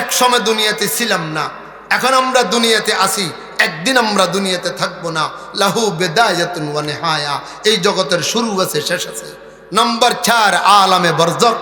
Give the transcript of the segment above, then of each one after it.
এক সময় দুনিয়াতে ছিলাম না। এখন আমরা দুনিয়াতে আসি একদিন আমরা দুনিয়াতে থাকব না। লাহু বেদায়াতুন নেহায়া। এই জগতের শুরু আছে, শেষ আছে। নম্বর চার, আলামে বরজক।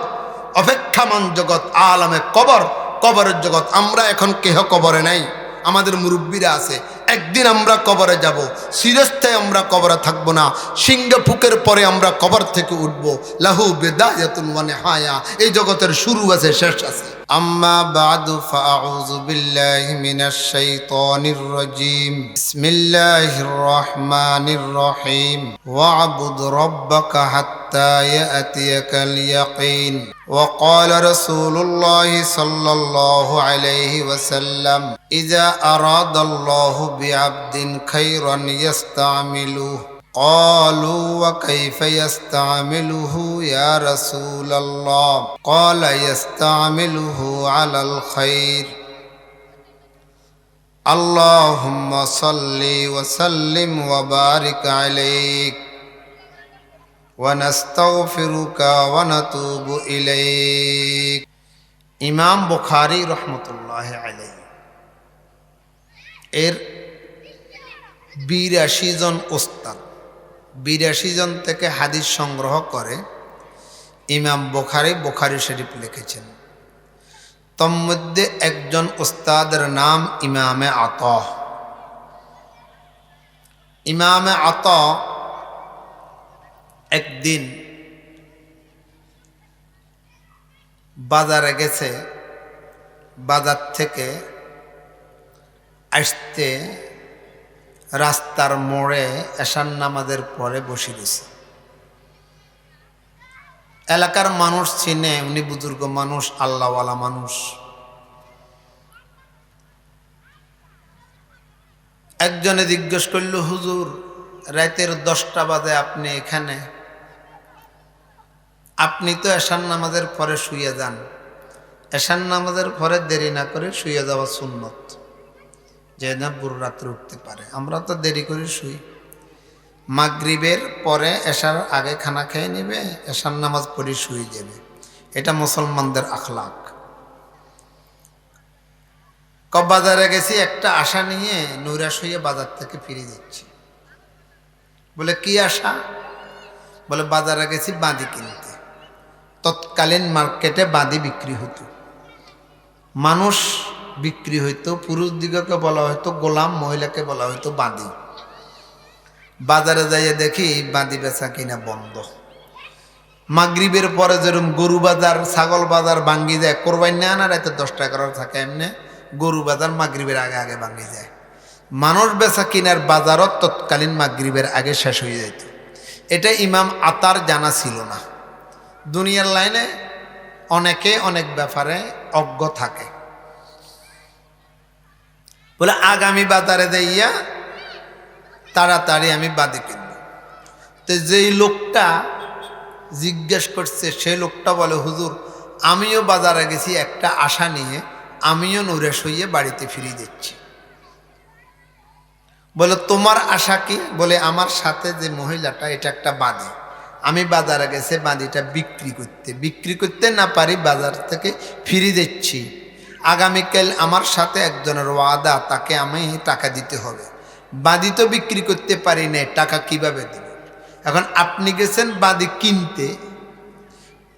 অপেক্ষামান জগৎ, আলামে কবর। কবরের জগৎ, আমরা এখন কেহ কবরে নাই। আমাদের মুরব্বীরা আছে, একদিন আমরা কবরে যাব। সিরস্তায় আমরা কবরে থাকব না। সিংহপুকের পরে আমরা কবর থেকে উঠব। লাহু বেদায়াতুন ওয়ানে হায়া এই জগতের শুরু আছে, শেষ আছে। أما بعد فأعوذ بالله من الشيطان الرجيم. بسم الله الرحمن الرحيم. واعبد ربك حتى يأتيك اليقين. وقال رسول الله صلى الله عليه وسلم إذا أراد الله بعبد خيرا يستعمله. قالوا وكيف يستعمله يا رسول الله قال يستعمله على الخير اللهم صل وسلم وبارك عليك ونستغفرك ونتوب إليك ইমাম বুখারি রহমতুল্লাহ আলাই এর বিরাশি জন ওস্তাদ বিরাশি জন থেকে হাদিস সংগ্রহ করে ইমাম বোখারি বোখারি শরীফ লিখেছেন। তন্মধ্যে একজন ওস্তাদের নাম ইমামে আত। ইমামে আত একদিন বাজারে গেছে, বাজার থেকে আসতে রাস্তার মোড়ে এশান নামাজের পরে বসে গেছে। এলাকার মানুষ চিনে, উনি বুজুর্গ মানুষ, আল্লাহওয়ালা মানুষ। একজনে জিজ্ঞেস করল, হুজুর, রাতের দশটা বাজে আপনি এখানে? আপনি তো এশান নামাজের পরে শুয়ে যান। এশান নামাজের পরে দেরি না করে শুয়ে যাওয়া সুন্নত। যে না বুড়ো রাত্রে উঠতে পারে। আমরা তো দেরি করে শুই। মাগরিবের পরে এশার আগে খানা খেয়ে নেবে, এশার নামাজ পড়ে শুয়ে যাবে। এটা মুসলমানদের আখলাক। কব বাজারে গেছি, একটা আশা নিয়ে নৈরাশ হয়ে বাজার থেকে ফিরে যাচ্ছি। বলে, কি আশা? বলে, বাজারে গেছি বাঁধি কিনতে। তৎকালীন মার্কেটে বাঁধি বিক্রি হতো। মানুষ বিক্রি হইতো, পুরুষ দিগকে বলা হয়তো গোলাম মহিলাকে বলা হয়তো বাঁধি। বাজারে যাইয়ে দেখি বাঁধি বেচা কিনা বন্ধ। মাগরিবের পরে যেরকম গরু বাজার, ছাগল বাজার ভাঙ্গি যায় কোরবাই না না রাতে দশ টাকার থাকে এমনি গরু বাজার মাগরিবের আগে আগে ভাঙ্গি যায়। মানুষ বেচা কিনার বাজারত তৎকালীন মাগরিবের আগে শেষ হয়ে যেত এটা ইমাম আতার জানা ছিল না। দুনিয়ার লাইনে অনেকে অনেক ব্যাপারে অজ্ঞ থাকে। বলে, আগামী বাজারে যাইয়া তাড়াতাড়ি আমি বাদে কিনব। তো যেই লোকটা জিজ্ঞেস করছে সেই লোকটা বলে, হুজুর, আমিও বাজারে গেছি একটা আশা নিয়ে, আমিও নুরেশ হইয়ে বাড়িতে ফিরে দিচ্ছি। বলে, তোমার আশা কি? বলে, আমার সাথে যে মহিলাটা, এটা একটা বাদি আমি বাজারে গেছে বাদিটা বিক্রি করতে। বিক্রি করতে না পারি বাজার থেকে ফিরে দিচ্ছি। আগামীকাল আমার সাথে একজনের ওয়াদা, তাকে আমি টাকা দিতে হবে। বাদি তো বিক্রি করতে পারি না টাকা কীভাবে দেব? এখন আপনি গেছেন বাদি কিনতে,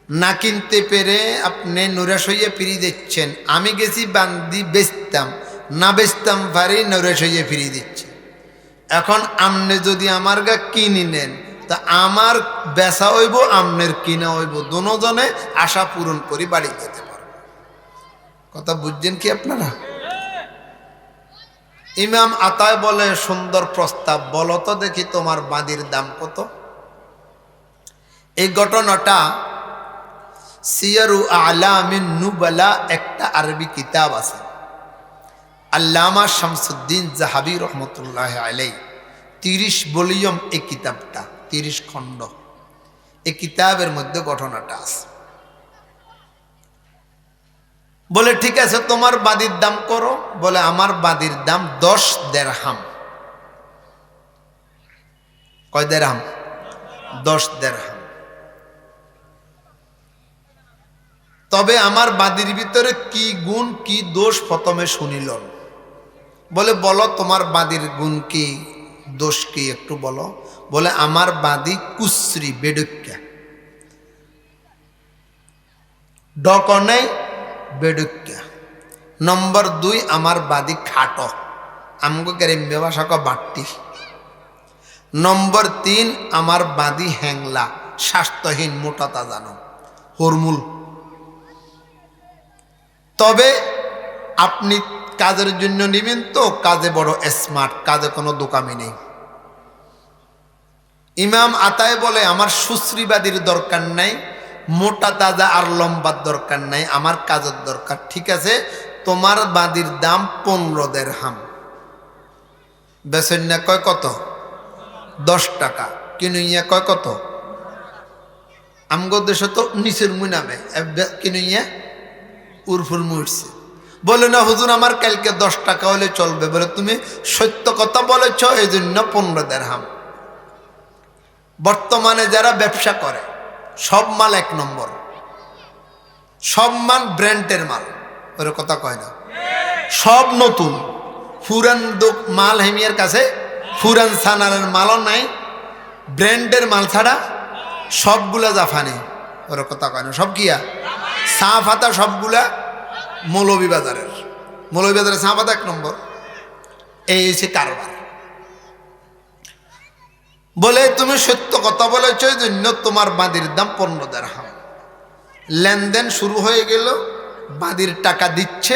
না কিনতে পেরে আপনি নৈরাশ হইয়া ফিরে দিচ্ছেন। আমি গেছি বান্দি বেচতাম, না বেচতাম পারি নৈরাশ হইয়া ফিরিয়ে দিচ্ছি এখন আমনে যদি আমার গা কিনি নেন, তা আমার বেচা হইব আমনের কিনা হইব। দোনোজনে আশা পূরণ করি বাড়ি যেতে কথা বুঝছেন কি আপনারা? ইমাম আতায় বলে, সুন্দর প্রস্তাব, বলো তো দেখি তোমার বাঁদির দাম কত? এই ঘটনাটা সিয়ারু আলামিন নুবালা একটা আরবি কিতাব আছে। আল্লামা শামসুদ্দিন জাহাবি রহমতুল্লাহ আলাই তিরিশ ভলিউম এই কিতাবটা, তিরিশ খণ্ড। এই কিতাবের মধ্যে ঘটনাটা আছে। বলে, ঠিক আছে, তোমার বাদির দাম করো। বলে, আমার বাদির দাম দশ দেড়হাম। কয় দেড়হাম? দশ দেড়হাম। তবে আমার বাদির ভিতরে কি গুণ, কি দোষ প্রথমে শুনিল। বলে, বলো, তোমার বাদির গুণ কি, দোষ কি একটু বলো। বলে, আমার বাদি কুশ্রী বেডুক্যা ডক নেই বেডুক্যা নম্বর দুই, আমার বাদি খাটো। আমগো গ্রাম্য ভাষা ক বাট্টি। নম্বর তিন, আমার বাদি হ্যাংলা স্বাস্থ্যহীন মোটা জানো হরমুল। তবে আপনি কাজের জন্য নেবেন তো, কাজে বড় স্মার্ট কাজে কোনো দোকামি নেই। ইমাম আতায় বলে, আমার সুশ্রীবাদীর দরকার নাই মোটা তাজা আর লম্বার দরকার নাই, আমার কাজের দরকার। ঠিক আছে? তোমার বাদির দাম পনেরো দের হাম বেসন্যা কয় কত? দশ টাকা। কিনুইয়া কয় কত? আমগো দেশে তো নিচের মুই নামে। কিনুইয়া উরফুর মুড়ছে বলে, না, হুজুর, আমার কালকে দশ টাকা হলে চলবে। বলে, তুমি সত্য কথা বলেছ এই জন্য পনেরো দের হাম বর্তমানে যারা ব্যবসা করে সব মাল এক নম্বর। সব মাল ব্র্যান্ডের মাল। ওর কথা কয় না। সব নতুন। ফুরান মাল হেমিয়ার কাছে, ফুরান সানারের মালও নাই। ব্র্যান্ডের মাল ছাড়া সবগুলা জাফানি। ওর কথা কয় না। সব কিয়া? চা ফাতা সবগুলা মৌলভীবাজারের। মৌলভীবাজারের চা ফাতা এক নম্বর। এই হচ্ছে কারবার। বলে, তুমি সত্য কথা বলেছ এই জন্য তোমার বাদির দাম পনেরো দেড়হাম লেনদেন শুরু হয়ে গেল বাদির টাকা দিচ্ছে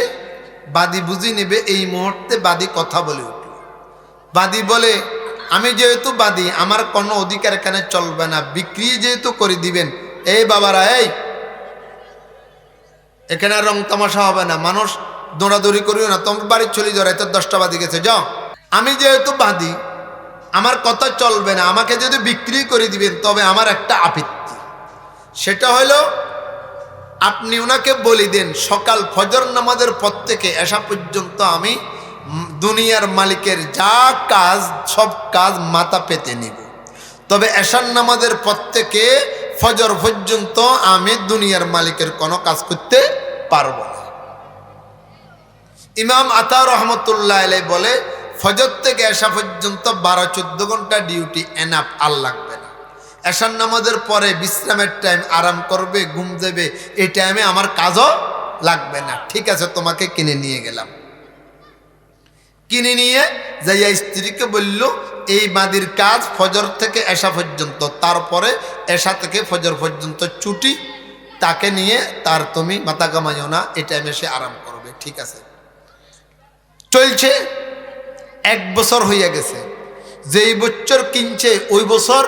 বাদি বুঝি নেবে, এই মুহূর্তে বাদি কথা বলে উঠল। বাদি বলে, আমি যেহেতু বাদি আমার কোনো অধিকার এখানে চলবে না, বিক্রি যেহেতু করে দিবেন, এই বাবারা, এই, এখানে রং তামাশা হবে না, মানুষ দৌড়াদৌড়ি করিও না, তোমার বাড়ির চলে যাও রাতের দশটা বাদি গেছে, যাও। আমি যেহেতু বাদি আমার কথা চলবে না, আমাকে যদি বিক্রি করে দিবেন, তবে আমার একটা আপত্তি। সেটা হলো, আপনি ওনাকে বলি দেন, সকাল ফজর নামাজের পর থেকে এসা পর্যন্ত আমি দুনিয়ার মালিকের যা কাজ, সব কাজ মাথা পেতে নিব। তবে এশার নামাজের পর থেকে ফজর পর্যন্ত আমি দুনিয়ার মালিকের কোনো কাজ করতে পারব না। ইমাম আতা রহমতুল্লাহ বলে ফজর থেকে এসা পর্যন্ত বারো চোদ্দ ঘণ্টা ডিউটি এনাফ আর লাগবে না। এশার নামাজের পরে বিশ্রামের টাইম আরাম করবে, ঘুম দেবে, এই টাইমে আমার কাজও লাগবে না। ঠিক আছে, তোমাকে কিনে নিয়ে গেলাম। কিনে নিয়ে যাইয়া স্ত্রীকে বলল, এই বাদির কাজ ফজর থেকে এসা পর্যন্ত। তারপরে এশা থেকে ফজর পর্যন্ত ছুটি, তাকে নিয়ে তার তুমি মাথা কামাইও না, এই টাইমে সে আরাম করবে। ঠিক আছে। চলছে এক বছর হইয়া গেছে। যেই বছর কিনছে, ওই বছর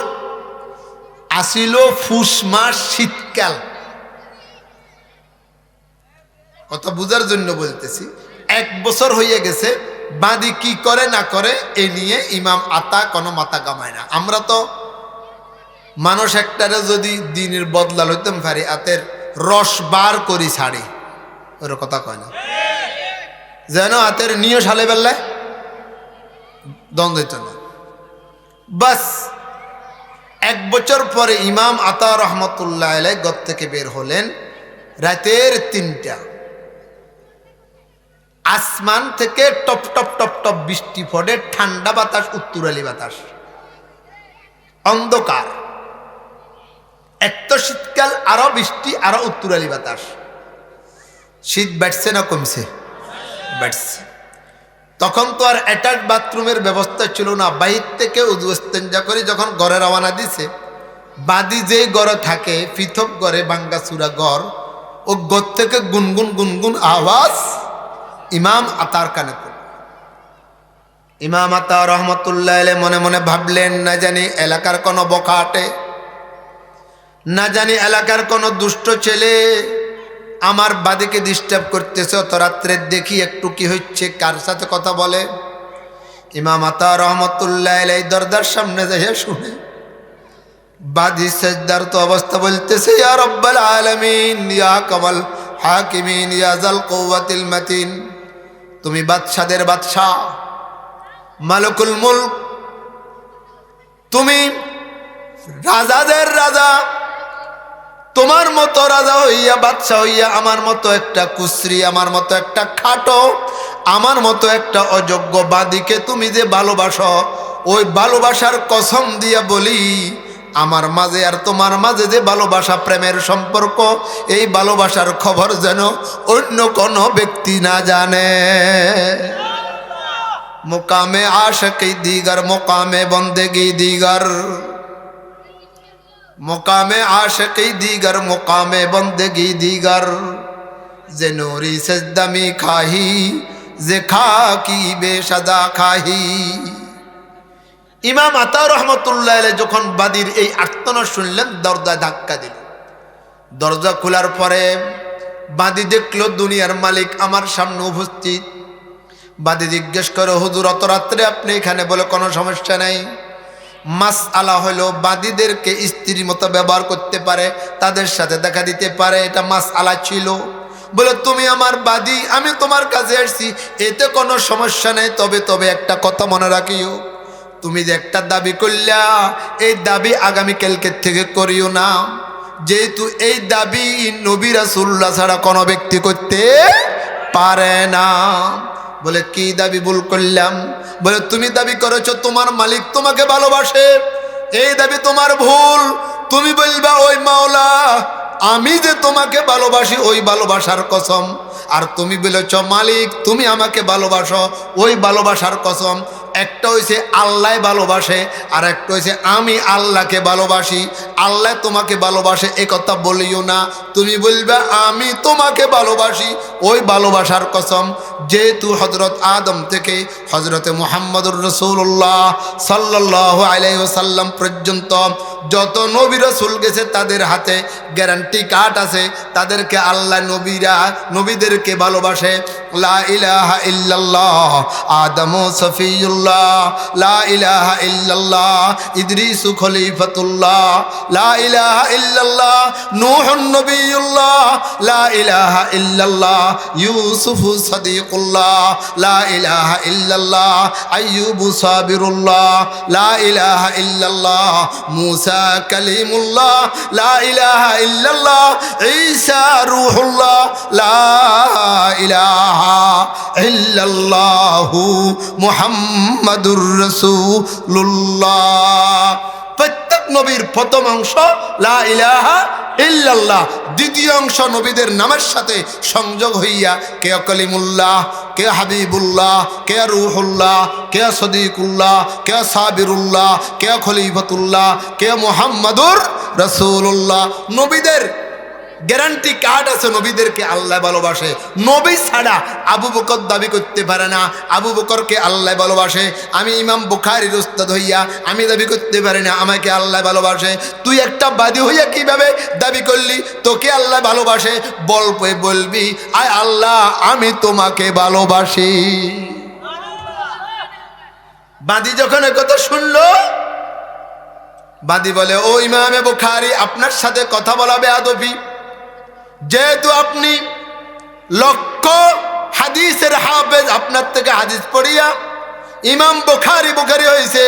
আসিল ফুস মাস শীতকাল। কথা বুঝার জন্য বলতেছি, এক বছর হইয়া গেছে বাদি কি করে না করে, এ নিয়ে ইমাম আতা কোনো মাথা কামায় না। আমরা তো মানুষ একটারে যদি দিনের বদলা লইতাম পারি, আতের রস বার করি ছাড়ি। ওর কথা কয় না। যেন হাতের নিয়ে সালে বেলায় দ্বন্দ্ব বাস, এক বছর পরে ইমাম আতা রহমতুল্লাহ আলাই গত থেকে বের হলেন রাতের তিনটা। আসমান থেকে টপ টপ টপ টপ বৃষ্টি পড়ে, ঠান্ডা বাতাস, উত্তরালি বাতাস। অন্ধকার। এক তো শীতকাল আরও বৃষ্টি, আরও উত্তরালি বাতাস। শীত বাড়ছে না কমছে? বাড়ছে। তখন তো আর অ্যাটাচ বাথরুমের ব্যবস্থা ছিল না। বাহির থেকে উদ্বস্তেঞ্জা করে যখন ঘরে রওনা দিছে, বাদি যে গড়ে থাকে, পৃথক গড়ে বাঙ্গাসুরা গড় ও গড় থেকে গুনগুন গুনগুন আওয়াজ ইমাম আতার কানে ইমাম আতা রহমতুল্লাহ আলাই মনে মনে ভাবলেন, না জানি এলাকার কোনো বখাটে, না জানি এলাকার কোনো দুষ্ট ছেলে আমার বাদিকে ডিস্টার্ব করতেছে, অত রাত্রে দেখি একটু কি হচ্ছে, কার সাথে কথা বলে? ইমাম আতা রহমতুল্লাহ এই দরদার সামনে যাইয়া শুনে, বাদি সেজদার তো অবস্থা বলতেছে, ইয়া রব্বাল আলামিন, ইয়া কামাল হাকিমিন, ইয়া জাল কওয়াতিল মাতিন, তুমি বাদশাদের বাদশাহ, মালকুল মুলক, তুমি রাজাদের রাজা। তোমার মতো রাজা হইয়া বাচ্চা হইয়া, আমার মতো একটা কুশ্রী আমার মতো একটা খাটো, আমার মতো একটা অযোগ্য বাদিকে তুমি যে ভালোবাসো, ওই ভালোবাসার কসম দিয়া বলি, আমার মাঝে আর তোমার মাঝে যে ভালোবাসা প্রেমের সম্পর্ক, এই ভালোবাসার খবর যেন অন্য কোনো ব্যক্তি না জানে। মুকামে আশকি দিগার, মুকামে বন্দেগি দিগার। মুকামে আশকি দিগার, মুকামে বন্দেগি দিগার। যে নুরি সেজদামি খাহি, যে খা খাকি বেসাদা খাহি। ইমাম আতা রহমতুল্লাহ যখন বাদির এই আর্তনা শুনলেন দরজা ধাক্কা দিল। দরজা খোলার পরে বাদি দেখল, দুনিয়ার মালিক আমার সামনে উপস্থিত। বাদি জিজ্ঞেস করে, হুজুর, অত রাত্রে আপনি এখানে বলে কোনো সমস্যা নেই? মাস আলা হলো বাদীদেরকে স্ত্রীর মতো ব্যবহার করতে পারে, তাদের সাথে দেখা দিতে পারে, এটা মাস আলা ছিল। বলে, তুমি আমার বাদী, আমি তোমার কাছে এসছি এতে কোনো সমস্যা নেই, তবে তবে একটা কথা মনে রাখিও। তুমি যে একটা দাবি করলা, এই দাবি আগামীকালকে থেকে করিও না। যেহেতু এই দাবি নবী রাসুল্লাহ ছাড়া কোনো ব্যক্তি করতে পারে না। বলে, কি দাবি ভুল করলাম? বলে, তুমি দাবি করেছ, তোমার মালিক তোমাকে ভালোবাসে। এই দাবি তোমার ভুল। তুমি বলবা, ওই মাওলা, আমি যে তোমাকে ভালোবাসি, ওই ভালোবাসার কসম। আর তুমি বলেছ, মালিক, তুমি আমাকে ভালোবাসো, ওই ভালোবাসার কসম। একটা হয়েছে আল্লাহ ভালোবাসে আর একটা হয়েছে আমি আল্লাহকে ভালোবাসি। আল্লাহ তোমাকে ভালোবাসে, এ কথা বলিও না। তুমি বলবে, আমি তোমাকে ভালোবাসি। ওই ভালোবাসার কসম, যেহেতু হজরত আদম থেকে হজরতে মোহাম্মদুর রসুল্লাহ সাল্লাহ আলাইসাল্লাম পর্যন্ত যত নবী রসুল গেছে, তাদের হাতে গ্যারান্টি কার্ড আছে। তাদেরকে আল্লাহ নবীরা, নবীদেরকে ভালোবাসে। লা ইলাহা ইল্লাল্লাহ, আদম সফিউল্লাহ। লা ইলাহা ইল্লাল্লাহ, ইদ্রিসু খলিফাতুল্লাহ, লা ইলাহা ইল্লাল্লাহ, নূহুন নবিয়ুল্লাহ লা ইলাহা ইল্লাল্লাহ, ইউসুফ সাদিকুল্লাহ, লা ইলাহা ইল্লাল্লাহ, আইয়ুবু সাবিরুল্লাহ, লা ইলাহা ইল্লাল্লাহ, মুসা কালিমুল্লাহ, লা ইলাহা ইল্লাল্লাহ, ঈসা রূহুল্লাহ, লা ইলাহা ইল্লাল্লাহু মুহাম্মাদুর রাসূলুল্লাহ। প্রত্যেক নবীর প্রথম অংশ, লা ইলাহা ইল্লাল্লাহ। দ্বিতীয় অংশ নবীদের নামের সাথে সংযোগ হইয়া কে কলিমুল্লাহ কে হাবিবুল্লাহ, কে রুহুল্লাহ, কে সদিকুল্লাহ, কে সাবিরুল্লাহ, কে খলিফতুল্লাহ, কে মোহাম্মদুর রসুল্লাহ নবীদের গ্যারান্টি কার্ড আছে নবীদেরকে আল্লাহ ভালোবাসে। নবী ছাড়া আবু বকর দাবি করতে পারে না। আবু বকরকে আল্লাহ ভালোবাসে। আমি ইমাম বুখারির উস্তাদ হইয়া আমি দাবি করতে পারি না, আমাকে আল্লাহ ভালোবাসে। তুই একটা বাদী হইয়া কীভাবে দাবি করলি? তোকে আল্লাহ ভালোবাসে। বলবে বলবি, আয় আল্লাহ, আমি তোমাকে ভালোবাসি। বাদী যখন কথা শুনলো, বাদী বলে, ও ইমামে বুখারি, আপনার সাথে কথা বলা বেয়াদবি। যেহেতু আপনি লক্ষ হাদিসের হাফেজ, আপনার থেকে হাদিস পড়িয়া ইমাম বোখারি বোখারি হয়েছে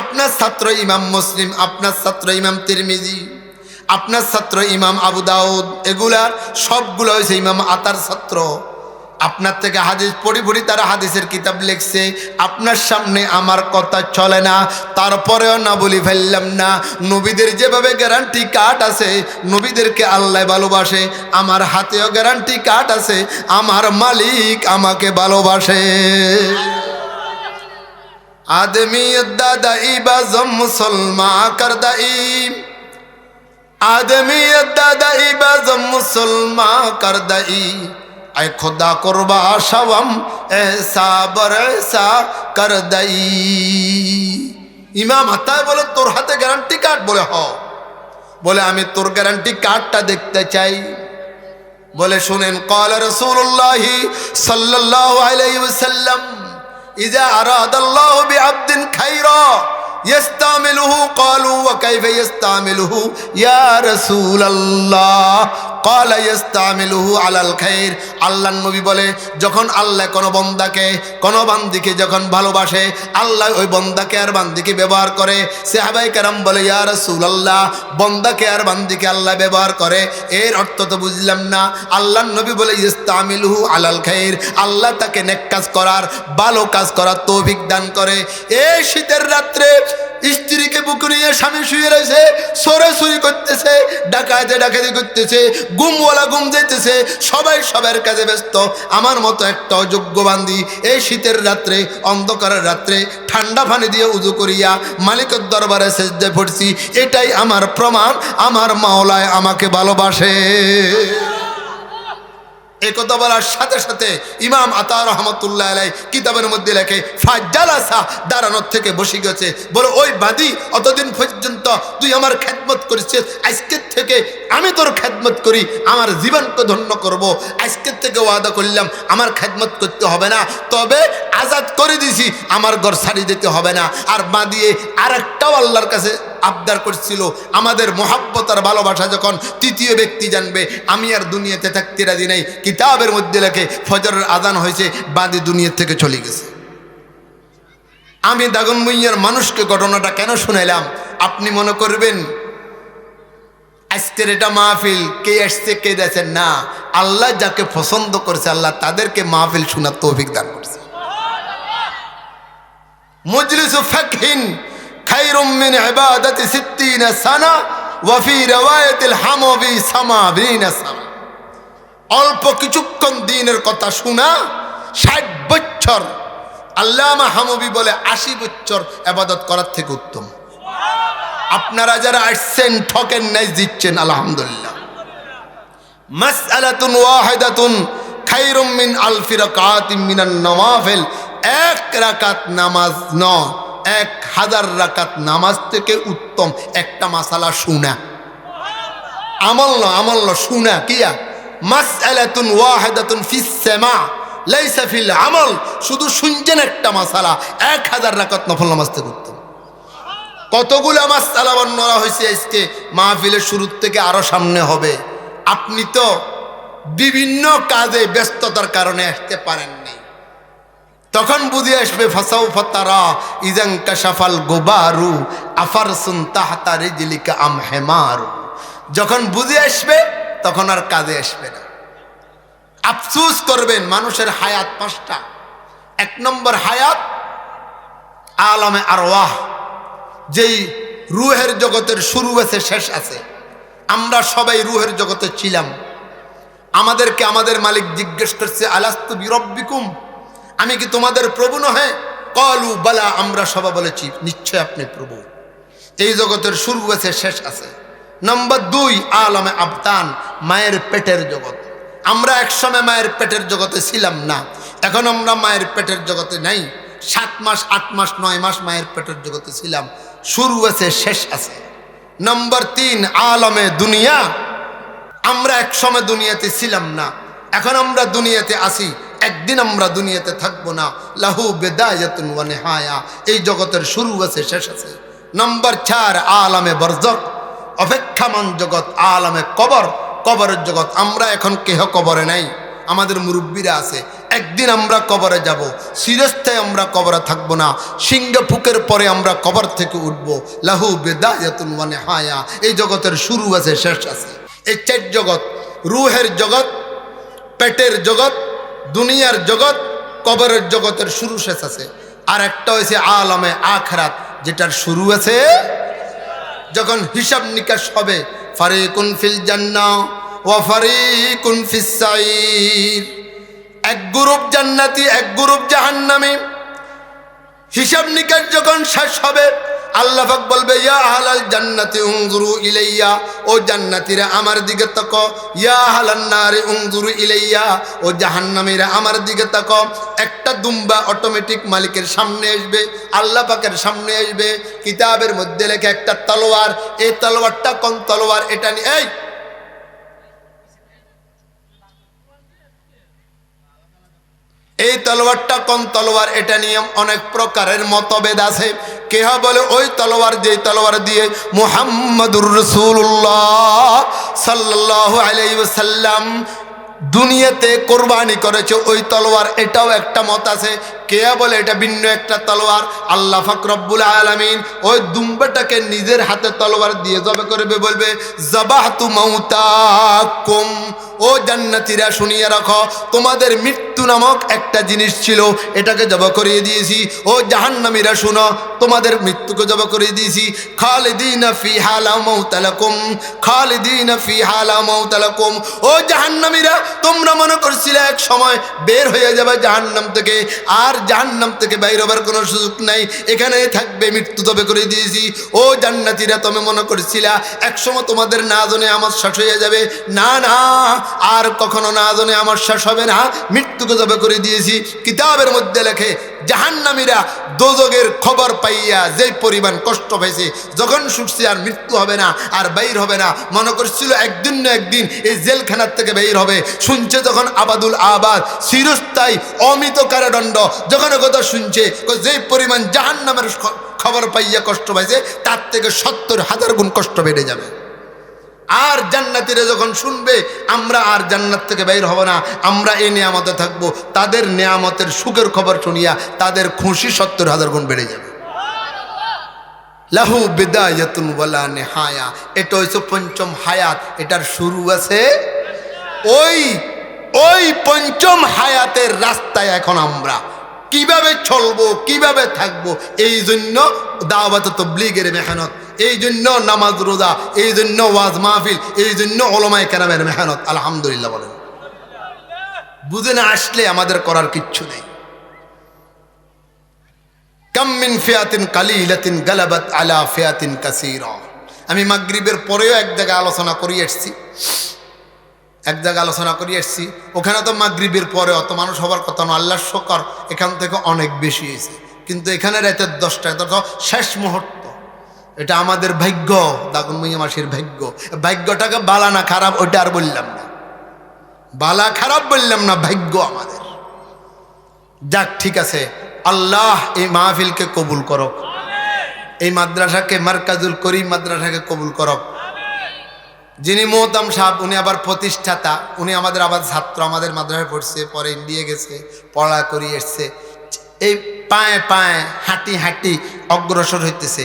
আপনার ছাত্র ইমাম মুসলিম, আপনার ছাত্র ইমাম তিরমিজি, আপনার ছাত্র ইমাম আবু দাউদ, এগুলার সবগুলো হয়েছে ইমাম আতার ছাত্র। আপনার থেকে হাদিস পড়ি তারা হাদিসের কিতাব লিখছে। আপনার সামনে আমার কথা চলে না, তারপরেও না বলি ফেললাম না। নবীদের যেভাবে গ্যারান্টি কার্ড আছে, নবীদেরকে আল্লাহ ভালোবাসে। আমার হাতেও গ্যারান্টি কার্ড আছে, আমার মালিক আমাকে ভালোবাসে। আদমি দাদাই বাজম মুসলমা করদাই। আদমি দাদাই বাজম মুসলমা করদাই। আই খোদা করবা সবম এসা বরসা কর দই ইমাম হাতায় বলে তোর হাতে গ্যারান্টি কার্ড বলে হ বলে আমি তোর গ্যারান্টি কার্ডটা দেখতে চাই বলে শুনেন কল রসুল্লাহ সাল্লাহ আলাইহি ওয়াসাল্লাম ইজা আরাদাল্লাহু বিআবদিন খাইরা يستعمله قالوا وكيف يستعمله يا رسول الله কালাইস্তামিলুহু আলাল খাইর। আল্লাহ নবী বলে, যখন আল্লাহ কোনো বন্দাকে, কোনো বান্দিকে যখন ভালোবাসে, আল্লাহ ওই বন্দাকে আর বান্দিকে ব্যবহার করে। সেহাবাই কারাম বলে ইয়ার সুলাল্লাহ বন্দাকে আর বান্দিকে আল্লাহ ব্যবহার করে। এর অর্থ তো বুঝলাম না। আল্লাহ নবী বলে ইস্তামিলুহু আলাল খাইর। আল্লাহ তাকে নেক কাজ করার, ভালো কাজ করার তৌফিক দান করে। এই শীতের রাত্রে স্ত্রীকে বুক নিয়ে স্বামী শুয়ে রয়েছে, সরে চুরি করতেছে, ডাকাতে ডাকাতি করতেছে, গুমওয়ালা গুম যেতেছে সবাই সবার কাজে ব্যস্ত। আমার মতো একটা অযোগ্য বান্দি এই শীতের রাত্রে, অন্ধকারের রাত্রে ঠান্ডা পানি দিয়ে উজু করিয়া মালিকের দরবারে সেজদে পড়ছি, এটাই আমার প্রমাণ, আমার মাওলায় আমাকে ভালোবাসে। এই কথা বলার সাথে সাথে ইমাম আতা রহমতুল্লাহ আলাই কিতাবের মধ্যে লেখে ফাজালাসা দাঁড়ানোর থেকে বসে গেছে। বলে, ওই বাদি, অতদিন পর্যন্ত তুই আমার খেদমত করেছিস, আজকের থেকে আমি তোর খেদমত করি, আমার জীবনকে ধন্য করব। আজকের থেকে ওয়াদা করলাম, আমার খেদমত করতে হবে না। তবে আজাদ করে দিছি, আমার ঘর সারি দিতে হবে না। আর বাঁধিয়ে আর একটাও আল্লাহর কাছে আবদার করছিল, আমাদের মহাব্বত আর ভালোবাসা যখন তৃতীয় ব্যক্তি জানবে, আমি আর দুনিয়াতে থাকতে রাজি নাই। কিতাবের মধ্যে লেখে, ফজরের আদান হয়েছে বাদী দুনিয়ার থেকে চলে গেছে। আমি দাগন মুইয়ার মানুষকে ঘটনাটা কেন শুনাইলাম? আপনি মনে করবেন আজকের এটা মাহফিল, কে আসছে কে দেখেন না। আল্লাহ যাকে পছন্দ করেছে, আল্লাহ তাদেরকে মাহফিল শোনার তৌফিক দান করছে। মজলিসু ফাকহিন খাইরুম মিন ইবাদাতি সিত্তিনা সানা ওয়া ফি হামাবি সামাবিনা সানা। অল্প কিছুক্ষণ দিনের কথা শোনা, ষাট বছর। আল্লামা হামবি বলে আশি বছর আবাদত করার থেকে উত্তম। আপনারা যারা আসছেন, ঠকেন নাই দিচ্ছেন আলহামদুলিল্লাহ। মাসআলাতুন ওয়াহিদাতুন খাইরুম মিন আলফি রাকাতিন মিনান নওয়াফিল। এক রাকাত নামাজ ন এক হাজার রাকাত নামাজ থেকে উত্তম। একটা মাসালা শুনা। আমল ন আমল ন শুনা কিয়া ওয়াহিদাতুন ফিস সামা, লাইসা ফিল আমল। শুধু শুনছেন একটা মাসালা, এক হাজার রাকাত নফল নামাজ থেকে উত্তম। কতগুলো মাসালা বর্ণনা হয়েছে আজকে? মাহফিলের শুরুর থেকে আরও সামনে হবে। আপনি তো বিভিন্ন কাজে ব্যস্ততার কারণে আসতে পারেননি তখন বুঝে আসবে, ফাসাউ ফতারা ইজাং কাশাফাল গোবারু আফার সুন তাহাতা রিজলিকা আম হেমারু। যখন বুঝে আসবে, তখন আর কাজে আসবে না। আফসুস করবেন, মানুষের হায়াত পাঁচটা। এক নম্বর হায়াত, আলমে আরওয়াহ। যেই রুহের জগতের শুরু আছে শেষ আছে। আমরা সবাই রুহের জগতে ছিলাম। আমাদেরকে আমাদের মালিক জিজ্ঞেস করছে, আলাস্তু বিরব্বিকুম? আমি কি তোমাদের প্রভু নহে? কলু, বালা, আমরা সবাই বলেছি, নিশ্চয় আপনি প্রভু। এই জগতের শুরু আছে শেষ আছে। নম্বর দুই, আলমে আবতান, মায়ের পেটের জগৎ। আমরা একসময় মায়ের পেটের জগতে ছিলাম না। এখন আমরা মায়ের পেটের জগতে নাই। সাত মাস, আট মাস, নয় মাস মায়ের পেটের জগতে ছিলাম। শুরু আছে, শেষ আছে। নম্বর তিন, আলমে দুনিয়া। আমরা একসময় দুনিয়াতে ছিলাম না। এখন আমরা দুনিয়াতে আসি একদিন আমরা দুনিয়াতে থাকব না। লাহু বেদায়াতুন ওয়া নেহায়া। এই জগতের শুরু আছে, শেষ আছে। নম্বর চার, আলামে বরজক। অপেক্ষামান জগৎ, আলামে কবর। কবরের জগৎ, আমরা এখন কেহ কবরে নাই। আমাদের মুরব্বীরা আছে, একদিন আমরা কবরে যাব সিরস্থায় আমরা কবরে থাকব না সিংহ সিংহফুকের পরে আমরা কবর থেকে উঠবো। লাহু বেদায়াতুন ওয়া নেহায়া, এই জগতের শুরু আছে, শেষ আছে। এই চার জগৎ, রুহের জগৎ, পেটের জগৎ, দুনিয়ার জগৎ, কবরের জগতের শুরু শেষ আছে। আর একটা হয়েছে আলমে আখরাত, যেটার শুরু আছে, যখন হিসাব নিকাশ হবে, ফারিকুন ফিল জান্না ওয়া ফারিকুন এক গ্রুপ জান্নাতি, এক গ্রুপ জাহান্নামী। হিসাব নিকাশ যখন শেষ হবে, আল্লাহ বলবে, ইয়া আহলাল জান্নাতি উনজুরু ইলাইয়া। ও জান্নাতীরা আমার দিকে তাক ইয়া আহলান নারি উনজুরু ইলাইয়া। ও জাহান্নামীরা আমার দিকে তাক একটা দুম্বা অটোমেটিক মালিকের সামনে আসবে, আল্লাহ পাকের সামনে আসবে। কিতাবের মধ্যে লেখে একটা তলোয়ার, এই তলোয়ারটা কোন তলোয়ার? এটা নিয়ে এই! এই তলোয়ারটা কোন তলোয়ার? এটা নিয়ে অনেক প্রকারের মতভেদ আছে। কেহ বলে, ওই তলোয়ার যে তলোয়ার দিয়ে মুহাম্মদুর রসুল্লাহ সাল্লাহ আলাইসাল্লাম দুনিয়াতে কোরবানি করেছে, ওই তলোয়ার, এটাও একটা মত আছে। কে বলে? এটা ভিন্ন একটা তলোয়ার। আল্লাহ ফাকরব্বুল আলমিন ওই দুম্বাটাকে নিজের হাতে তলোয়ার দিয়ে জবে করবে, বলবে, জবাহতু মৌতা কুম ও জান্নাতিরা, শুনিয়ে রাখো, তোমাদের মৃত্যু নামক একটা জিনিস ছিল, এটাকে জব করিয়ে দিয়েছি। ও জাহান্নামীরা, শুনো, তোমাদের মৃত্যুকে জব করিয়ে দিয়েছি। খালিদিন ফি হালা মৌতালাকুম খালিদিন ফি হালা মৌতালাকুম ও জাহান্নামীরা, তোমরা মনে করছিলে এক সময় বের হয়ে যাবে জাহান্নাম থেকে, আর জাহান্নাম থেকে বাইর হবার কোনো সুযোগ নাই। এখানে থাকবে, মৃত্যু তবে করে দিয়েছি। ও জান্নাতিরা, তুমি মনে করছিলা, একসময় তোমাদের না জনে আমার শ্বাস হয়ে যাবে। না না, আর কখনো না জনে আমার শ্বাস হবে না। মৃত্যুকে তবে করে দিয়েছি। কিতাবের মধ্যে লেখে জাহান্নামীরা দোজগের খবর পাইয়া যেই পরিমাণ কষ্ট পাইছে, যখন শুনছে আর মৃত্যু হবে না, আর বাইর হবে না, মনে করছিল একদিন না একদিন এই জেলখানার থেকে বের হবে। শুনছে যখন আবাদুল আবাদ চিরস্থায়ী অমিত কারাদণ্ড, যখন কথা শুনছে যেই পরিমাণ জাহান্নামের খবর পাইয়া কষ্ট পাইছে, তার থেকে সত্তর হাজার গুণ কষ্ট বেড়ে যাবে। আর জান্নাতিরা যখন শুনবে, আমরা আর জান্নাত থেকে বাইর হব না। আমরা এই নিয়ামতে থাকব। তাদের নিয়ামতের সুখের খবর শুনিয়া তাদের খুশি সত্তর হাজার গুণ বেড়ে যাবে। লাহু বিদায়াতুন নেহায়া। এটা হচ্ছে পঞ্চম হায়াত। এটার শুরু আছে ওই ওই পঞ্চম হায়াতের রাস্তায় এখন আমরা। কীভাবে চলবো, কীভাবে থাকব, এই জন্য দাওয়াত তবলিগের মেহনত। এই জন্য নামাজ রোজা এই জন্য ওয়াজ মাহফিল এই জন্য ওলমায় কেরামের মেহনত, আলহামদুলিল্লাহ বলেন। বুঝে না আসলে আমাদের করার কিচ্ছু নেই। কাম্মিন ফিয়াতিন কালিলাতিন গালাবাত আলা ফিয়াতিন কাসিরা। আমি মাগরিবের পরেও এক জায়গায় আলোচনা করি এসছি। এক জায়গায় আলোচনা করি এসছি। ওখানে তো মাগরিবের পরে অত মানুষ হবার কথা না আল্লাহর শকর এখান থেকে অনেক বেশি হয়েছে। কিন্তু এখানে রাতের দশটা এটা তো শেষ মুহূর্ত এটা আমাদের ভাগ্য, দাগুন মিয়া মাসির ভাগ্য। ভাগ্যটাকে বালা না খারাপ, ওইটা আর বললাম না। বালা খারাপ বললাম না, ভাগ্য আমাদের। যাক, ঠিক আছে। আল্লাহ এই মাহফিলকে কবুল করো এই মাদ্রাসাকে মার্কাজুল করিম মাদ্রাসাকে কবুল করো যিনি মোহতাম সাহেব, উনি আবার প্রতিষ্ঠাতা। উনি আমাদের আবার ছাত্র, আমাদের মাদ্রাসায় পড়ছে, পরে ইন্ডিয়া গেছে পড়া করি এসছে এই পায়ে পায়ে হাঁটি হাঁটি অগ্রসর হইতেছে।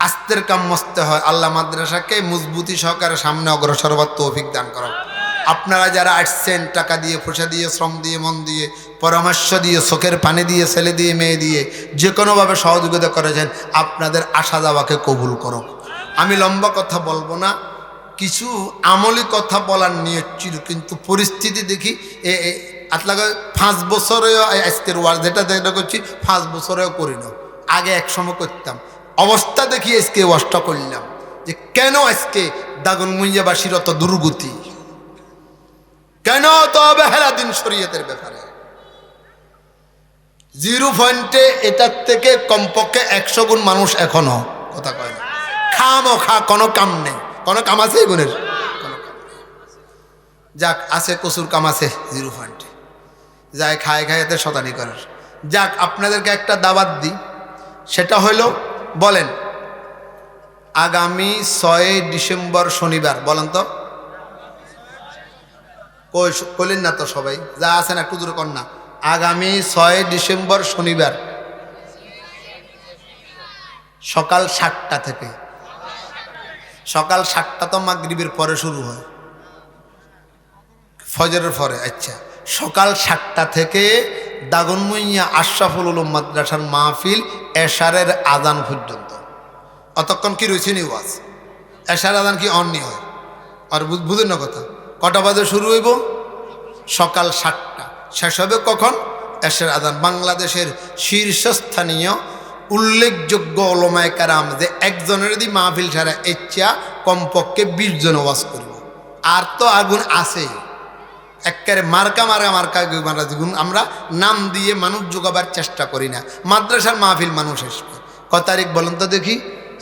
আস্তের কাম মস্তে হয়। আল্লাহ মাদ্রাসাকে মজবুতি সহকারে সামনে অগ্রসর হবার তৌফিক দান করো। আপনারা যারা আসছেন, টাকা দিয়ে, পয়সা দিয়ে, শ্রম দিয়ে, মন দিয়ে, পরামর্শ দিয়ে, চোখের পানি দিয়ে, ছেলে দিয়ে, মেয়ে দিয়ে যে কোনোভাবে সহযোগিতা করেছেন, আপনাদের আশা যাওয়াকে কবুল করো আমি লম্বা কথা বলব না। কিছু আমলি কথা বলার নিয়ত ছিল, কিন্তু পরিস্থিতি দেখি এ আতলাগে পাঁচ বছরেও আজকের ওয়ার্ড যেটা যেটা করছি পাঁচ বছরেও করি না। আগে এক সময় করতাম। অবস্থা দেখি আজকে ওয়াশটা করলাম যে কেন আজকে দাগন মুইয়াবাসীর অত দুর্গতি? কেন তো অবহেলা দিন শরীয়তের ব্যাপারে? জিরো পয়েন্টে এটার থেকে কমপক্ষে একশো গুণ মানুষ এখনও কথা কয় না। খাম ও খা, কোনো কাম নেই। কোনো কাম আছে গুণের। যাক, আছে কচুর কাম আছে জিরো পয়েন্টে যায় খায় খায় এতে শতানি করার যাক, আপনাদেরকে একটা দাবাত দিই। সেটা হলো বলেন, আগামী ছয় ডিসেম্বর শনিবার, বলেন তো। কই কইলেন না তো সবাই, যা আছেন একটু দূরে কর না। আগামী ছয় ডিসেম্বর শনিবার, সকাল সাতটা থেকে। সকাল সাতটা তো মাগরিবের পরে শুরু হয়। ফজরের পরে আচ্ছা। সকাল সাতটা থেকে দাগনমইয়া আশরাফুল উলুম মাদ্রাসার মাহফিল এশারের আজান পর্যন্ত। অতক্ষণ কি রয়েছে নি ওয়াজ? এশার আজান কি অন্য হয়? আর বুঝ- বুঝেন না কথা। কটা বাজে শুরু হইব? সকাল সাতটা। শেষ হবে কখন? এশার আজান। বাংলাদেশের শীর্ষস্থানীয় উল্লেখযোগ্য ওলমায় কারাম যে একজনের যদি মাহফিল সারা ইচ্ছা, কমপক্ষে বিশ জন ওয়াজ করব। আর তো আগুন আছেই। একেবারে মার্কা মার্কা মার্কা মারা আমরা নাম দিয়ে মানুষ যোগাবার চেষ্টা করি না, মাদ্রাসার মাহফিল মানুষ আসবে। ক তারিখ বলুন তো দেখি?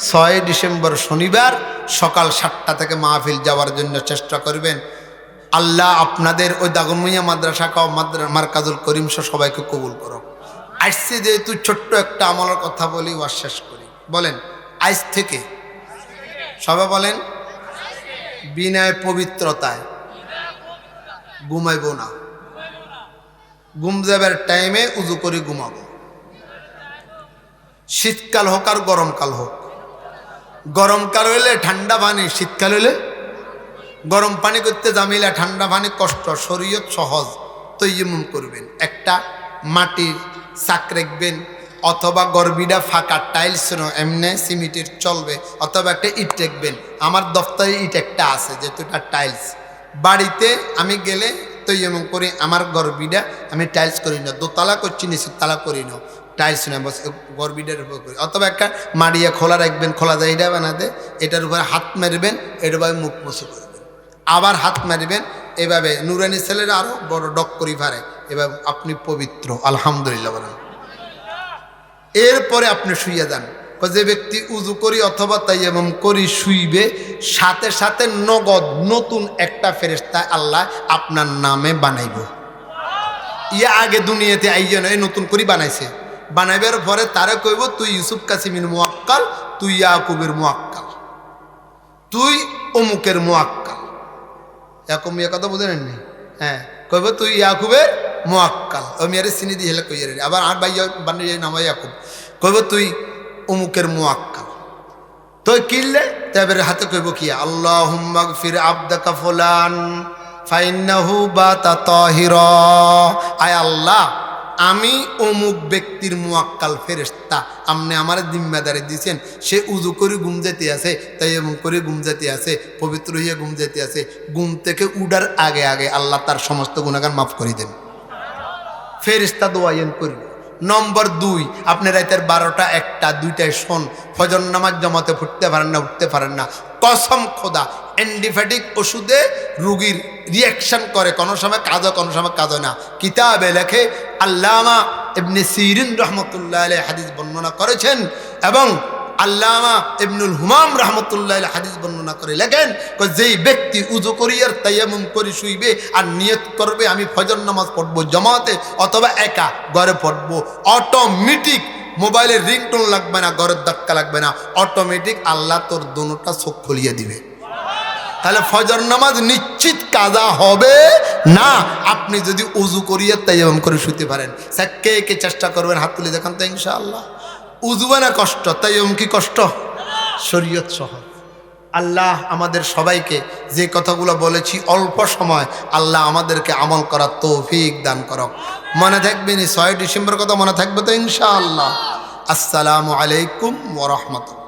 ছয় ডিসেম্বর শনিবার সকাল সাতটা থেকে মাহফিল যাওয়ার জন্য চেষ্টা করবেন। আল্লাহ আপনাদের ওই দাগনমিয়া মাদ্রাসা কাও মাদ্রা মার্কাজুল করিম সহ সবাইকে কবুল করো আসছে যেহেতু ছোট্ট একটা আমলের কথা বলি ওয়ার শেষ করি। বলেন, আজ থেকে সবাই বলেন? বিনয় পবিত্রতায়। ঘুমাইব না। ঘুম যাবার টাইমে উজু করে ঘুমাবো। শীতকাল হোক আর গরমকাল হোক। গরমকাল হইলে ঠান্ডা পানি, শীতকাল হইলে গরম পানি করতে জামিলা ঠান্ডা পানি কষ্ট, শরীয়ত সহজ তো ইমন করবেন। একটা মাটির চাক রাখবেন, অথবা গরবিটা ফাঁকা টাইলস এমনি সিমেন্টের চলবে, অথবা একটা ইট রাখবেন। আমার দফতরে ইট একটা আছে, যেহেতু এটা টাইলস বাড়িতে আমি গেলে তো এমন করি আমার গরবিটা আমি টাইলস করি না, দোতলা করছি নিচু তালা করি না টাইলস না, বস, গরবিটার উপর করি। অথবা একটা মাড়িয়া খোলা রাখবেন, খোলা জায়গা বানাতে এটার উপরে হাত মারবেন, এটার উপরে মুখ মুছে করবেন। আবার হাত মারিবেন, এভাবে নুরানি ছেলেরা আরও বড় ডক করি পারে এভাবে আপনি পবিত্র, আলহামদুলিল্লাহ বলেন। এরপরে আপনি শুইয়া যান। যে ব্যক্তি উজু করি অথবা তাই এবং করি শুইবে, সাথে সাথে নগদ নতুন একটা ফেরেস্তা আল্লাহ আপনার নামে বানাইব। ইয়া আগে দুনিয়াতে আইয়া নয় নতুন করে বানাইছে। বানাইবার পরে তারে কইব, তুই ইউসুফ কাসিমের মোয়াক্কাল, তুই ইয়াকুবের মোয়াক্কাল, তুই অমুকের মোয়াক্কাল। এরকম ইয়ে কথা বুঝে নেননি হ্যাঁ কইব, তুই ইয়াকুবের মোয়াক্কাল। ও মেয়ের চিনি দিয়ে হেলে কইয়ে রে। আবার আর ভাই বানিয়ে নামা ইয়াকুব। কইব, তুই অমুকের মোয়াক্কাল। তুই কিনলে তারপরে হাতে কইব কি আল্লাহ হুম্মাগ ফির আবদাকা ফুলান, ফাইন্নাহু বা তাহির। আয় আল্লাহ, আমি অমুক ব্যক্তির মুয়াক্কাল ফেরেস্তা আপনি আমার জিম্মাদারি দিয়েছেন সে উজু করে গুম যেতে আছে, তাই এমন করে গুম যেতে আছে, পবিত্র হইয়া গুম যেতে আছে। ঘুম থেকে উডার আগে আগে আল্লাহ তার সমস্ত গুণাগান মাফ করে দেন। ফেরিস্তা দোয়াইন করব নম্বর দুই, আপনি রাতের বারোটা, একটা, দুইটায় শোন। ফজর নামাজ জমাতে ফুটতে পারেন না, উঠতে পারেন না। কসম খোদা, অ্যান্টিবায়োটিক ওষুধে রুগীর রিয়াকশান করে। কোনো সময় কাঁদো কোনো সময় কাঁদো না। কিতাবে লেখে, আল্লামা এমনি সিরিন রহমতুল্লাহ আলী হাদিস বর্ণনা করেছেন এবং আল্লামা ইবনুল হুমাম রহমতুল্লাহ হাদিস বর্ণনা করে লেখেন যেই ব্যক্তি উজু করিয়ার তাইয়ামুম করি শুইবে আর নিয়ত করবে, আমি ফজর নামাজ পড়ব জমাতে অথবা একা ঘরে পড়ব অটোমেটিক মোবাইলের রিংটোন লাগবে না, ঘরের ধাক্কা লাগবে না অটোমেটিক আল্লাহ তোর দুটা চোখ খুলিয়ে দিবে। তাহলে ফজর নামাজ নিশ্চিত কাজা হবে না? আপনি যদি উজু করিয়ে তাই করে শুতে পারেন, স্যার, কে কে চেষ্টা করবেন হাত তুলে দেখান তো ইনশাআল্লাহ। উজুবে না কষ্ট তাই এমন কি কষ্ট? শরীয়ত সহজ আল্লাহ আমাদের সবাইকে যে কথাগুলো বলেছি অল্প সময় আল্লাহ আমাদেরকে আমল করার তৌফিক দান করক। মনে থাকবেন ছয় ডিসেম্বর কথা মনে থাকবে তো ইনশাআল্লাহ। আসসালামু আলাইকুম ওরহমতুল্লাহ